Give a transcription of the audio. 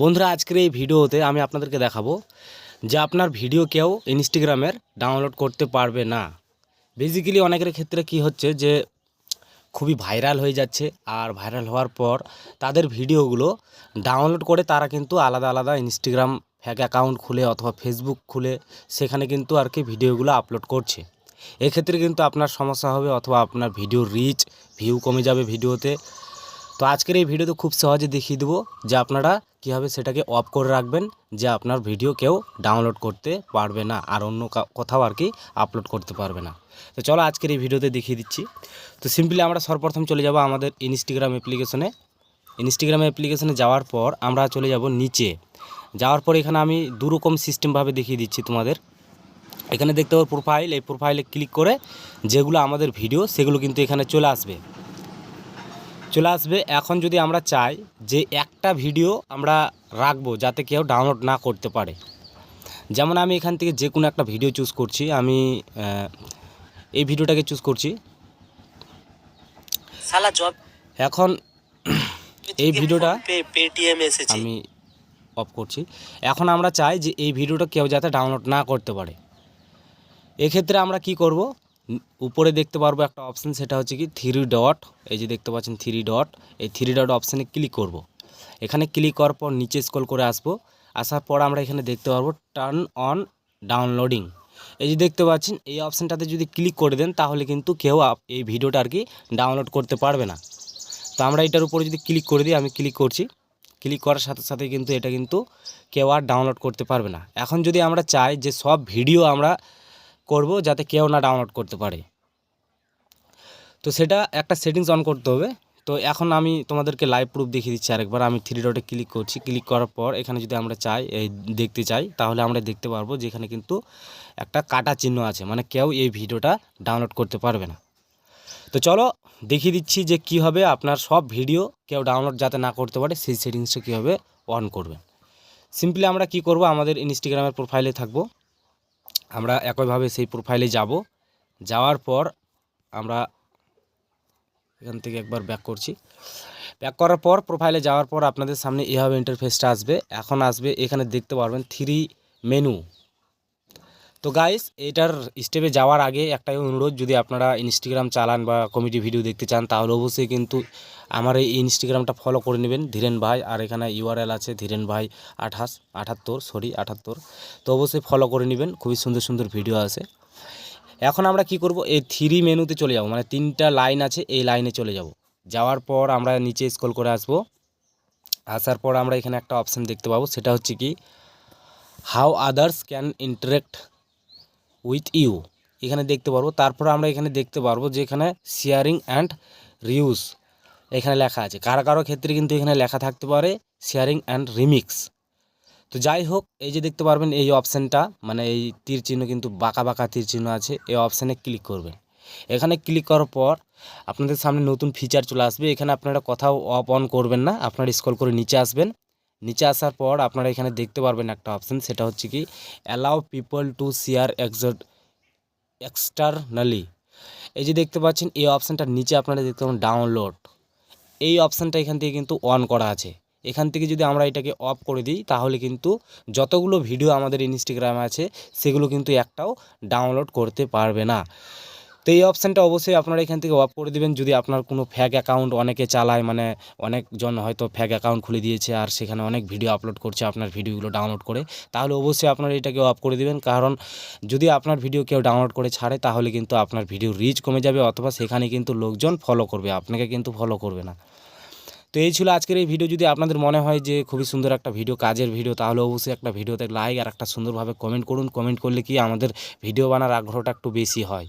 বন্ধুরা, আজকের এই ভিডিওতে আমি আপনাদেরকে দেখাবো যে আপনার ভিডিও কেউ ইনস্টাগ্রামের ডাউনলোড করতে পারবে না। বেসিক্যালি অনেকের ক্ষেত্রে কি হচ্ছে যে খুবই ভাইরাল হয়ে যাচ্ছে আর ভাইরাল হওয়ার পর তাদের ভিডিওগুলো ডাউনলোড করে তারা কিন্তু আলাদা আলাদা ইনস্টাগ্রাম ফ্যাক অ্যাকাউন্ট খুলে অথবা ফেসবুক খুলে সেখানে কিন্তু আর কি ভিডিওগুলো আপলোড করছে। এক্ষেত্রে কিন্তু আপনার সমস্যা হবে অথবা আপনার ভিডিও রিচ ভিউ কমে যাবে ভিডিওতে। তো আজকের এই ভিডিওতে খুব সহজে দেখিয়ে দেবো যে আপনারা কীভাবে সেটাকে অফ করে রাখবেন যে আপনার ভিডিও কেউ ডাউনলোড করতে পারবে না আর অন্য কোথাও আর কি আপলোড করতে পারবে না। তো চলো আজকের এই ভিডিওতে দেখিয়ে দিচ্ছি। তো সিম্পলি আমরা সর্বপ্রথম চলে যাব আমাদের ইনস্টাগ্রাম অ্যাপ্লিকেশনে ইনস্টাগ্রাম অ্যাপ্লিকেশনে যাওয়ার পর আমরা চলে যাব নিচে। যাওয়ার পর এখানে আমি দুরকম সিস্টেমভাবে দেখিয়ে দিচ্ছি তোমাদের। এখানে দেখতে পাবো প্রোফাইল এই প্রোফাইলে ক্লিক করে যেগুলো আমাদের ভিডিও সেগুলো কিন্তু এখানে চলে আসবে। চলে আসবে। এখন যদি আমরা চাই যে একটা ভিডিও আমরা রাখব যাতে কেউ ডাউনলোড না করতে পারে। যেমন আমি এখান থেকে যে কোনো একটা ভিডিও চুজ করছি। আমি এই ভিডিওটাকে চুজ করছি। সালা জব এখন এই ভিডিওটা পেটিএম এসেছে? আমি অফ করছি। এখন আমরা চাই যে এই ভিডিওটা কেউ যাতে ডাউনলোড না করতে পারে। এক্ষেত্রে আমরা কি করব? উপরে দেখতে পারব একটা অপশান সেটা হচ্ছে কি থ্রি ডট এই যে দেখতে পাচ্ছেন থ্রি ডট এই থ্রি ডট অপশানে ক্লিক করব। এখানে ক্লিক করার পর নিচে স্ক্রল করে আসব। আসার পর আমরা এখানে দেখতে পারব টার্ন অন ডাউনলোডিং এই যে দেখতে পাচ্ছেন, এই অপশানটাতে যদি ক্লিক করে দেন, তাহলে কিন্তু কেউ এই ভিডিওটা আর কি ডাউনলোড করতে পারবে না। তো আমরা এটার উপরে যদি ক্লিক করে দিই, আমি ক্লিক করছি। ক্লিক করার সাথে সাথে কিন্তু এটা কিন্তু কেউ আর ডাউনলোড করতে পারবে না। এখন যদি আমরা চাই যে সব ভিডিও আমরা করব যাতে কেউ না ডাউনলোড করতে পারে। তো সেটা একটা সেটিংস অন করতে হবে। তো এখন আমি তোমাদেরকে লাইভ প্রুফ দেখিয়ে দিচ্ছি আরেকবার। আমি থ্রি ডটে ক্লিক করছি। ক্লিক করার পর এখানে যদি আমরা চাই, এই দেখতে চাই, তাহলে আমরা দেখতে পারব যে এখানে কিন্তু একটা কাটা চিহ্ন আছে। মানে কেউ এই ভিডিওটা ডাউনলোড করতে পারবে না। তো চলো দেখিয়ে দিচ্ছি যে কীভাবে আপনার সব ভিডিও কেউ ডাউনলোড যাতে না করতে পারে, সেই সেটিংসটা কীভাবে অন করবেন। সিম্পলি আমরা কি করব? আমাদের ইনস্টাগ্রামের প্রোফাইলে থাকব। আমরা একইভাবে সেই প্রোফাইলে যাব। যাওয়ার পর আমরা এখান থেকে একবার ব্যাক করছি। ব্যাক করার পর প্রোফাইলে যাওয়ার পর আপনাদের সামনে এভাবে ইন্টারফেসটা আসবে। এখন আসবে, এখানে দেখতে পারবেন থ্রি মেনু তো গাইস এটার স্টেপে যাওয়ার আগে একটাই অনুরোধ, যদি আপনারা ইনস্টাগ্রাম চালান বা কমেডি ভিডিও দেখতে চান, তাহলে অবশ্যই কিন্তু আমার এই ইনস্টাগ্রামটা ফলো করে নেবেন। ধীরেন ভাই, আর এখানে ইউআরএল আছে ধীরেন ভাই আঠাশ আটাত্তর সরি আঠাত্তর। তো অবশ্যই ফলো করে নেবেন, খুবই সুন্দর সুন্দর ভিডিও আছে। এখন আমরা কি করব? এই থ্রি মেনুতে চলে যাব মানে তিনটা লাইন আছে, এই লাইনে চলে যাব। যাওয়ার পর আমরা নিচে স্ক্রল করে আসব। আসার পর আমরা এখানে একটা অপশান দেখতে পাবো, সেটা হচ্ছে কি how others can interact with you এখানে দেখতে পারব। তারপরে আমরা এখানে দেখতে পারব যে এখানে শেয়ারিং অ্যান্ড রিউজ এখানে লেখা আছে। কারও কারও ক্ষেত্রে কিন্তু এখানে লেখা থাকতে পারে শেয়ারিং অ্যান্ড রিমিক্স তো যাই হোক, এই যে দেখতে পারবেন এই অপশানটা মানে এই তীর চিহ্ন কিন্তু বাঁকা বাঁকা তীর চিহ্ন আছে, এই অপশানে ক্লিক করবেন। এখানে ক্লিক করার পর আপনাদের সামনে নতুন ফিচার চলে আসবে। এখানে আপনারা কোথাও অফ অন করবেন না, আপনারা স্ক্রল করে নিচে আসবেন। নিচে আসার পর আপনারা এখানে দেখতে পারবেন একটা অপশান সেটা হচ্ছে কি অ্যালাউ পিপল টু শেয়ার এক্সট এক্সটার্নালি এই যে দেখতে পাচ্ছেন, এই অপশানটার নিচে আপনারা দেখতে পাবেন ডাউনলোড এই অপশানটা এখান থেকে কিন্তু অন করা আছে। এখান থেকে যদি আমরা এটাকে অফ করে দিই, তাহলে কিন্তু যতগুলো ভিডিও আমাদের ইনস্টাগ্রামে আছে, সেগুলো কিন্তু একটাও ডাউনলোড করতে পারবে না। তো এই অপশানটা অবশ্যই আপনারা এখান থেকে অফ করে দিবেন। যদি আপনার কোনো ফ্যাক অ্যাকাউন্ট অনেকে চালায় মানে অনেকজন হয়তো ফ্যাক অ্যাকাউন্ট খুলে দিয়েছে আর সেখানে অনেক ভিডিও আপলোড করছে আপনার ভিডিওগুলো ডাউনলোড করে, তাহলে অবশ্যই আপনারা এটাকে অফ করে দিবেন। কারণ যদি আপনার ভিডিও কেউ ডাউনলোড করে ছাড়ে, তাহলে কিন্তু আপনার ভিডিও রিচ কমে যাবে অথবা সেখানে কিন্তু লোকজন ফলো করবে, আপনাকে কিন্তু ফলো করবে না। তো এই ছিল আজকের এই ভিডিও যদি আপনাদের মনে হয় যে খুবই সুন্দর একটা ভিডিও কাজের ভিডিও তাহলে অবশ্যই একটা ভিডিওতে লাইক আর একটা সুন্দরভাবে কমেন্ট করুন। কমেন্ট করলে কি আমাদের ভিডিও বানার আগ্রহটা একটু বেশি হয়।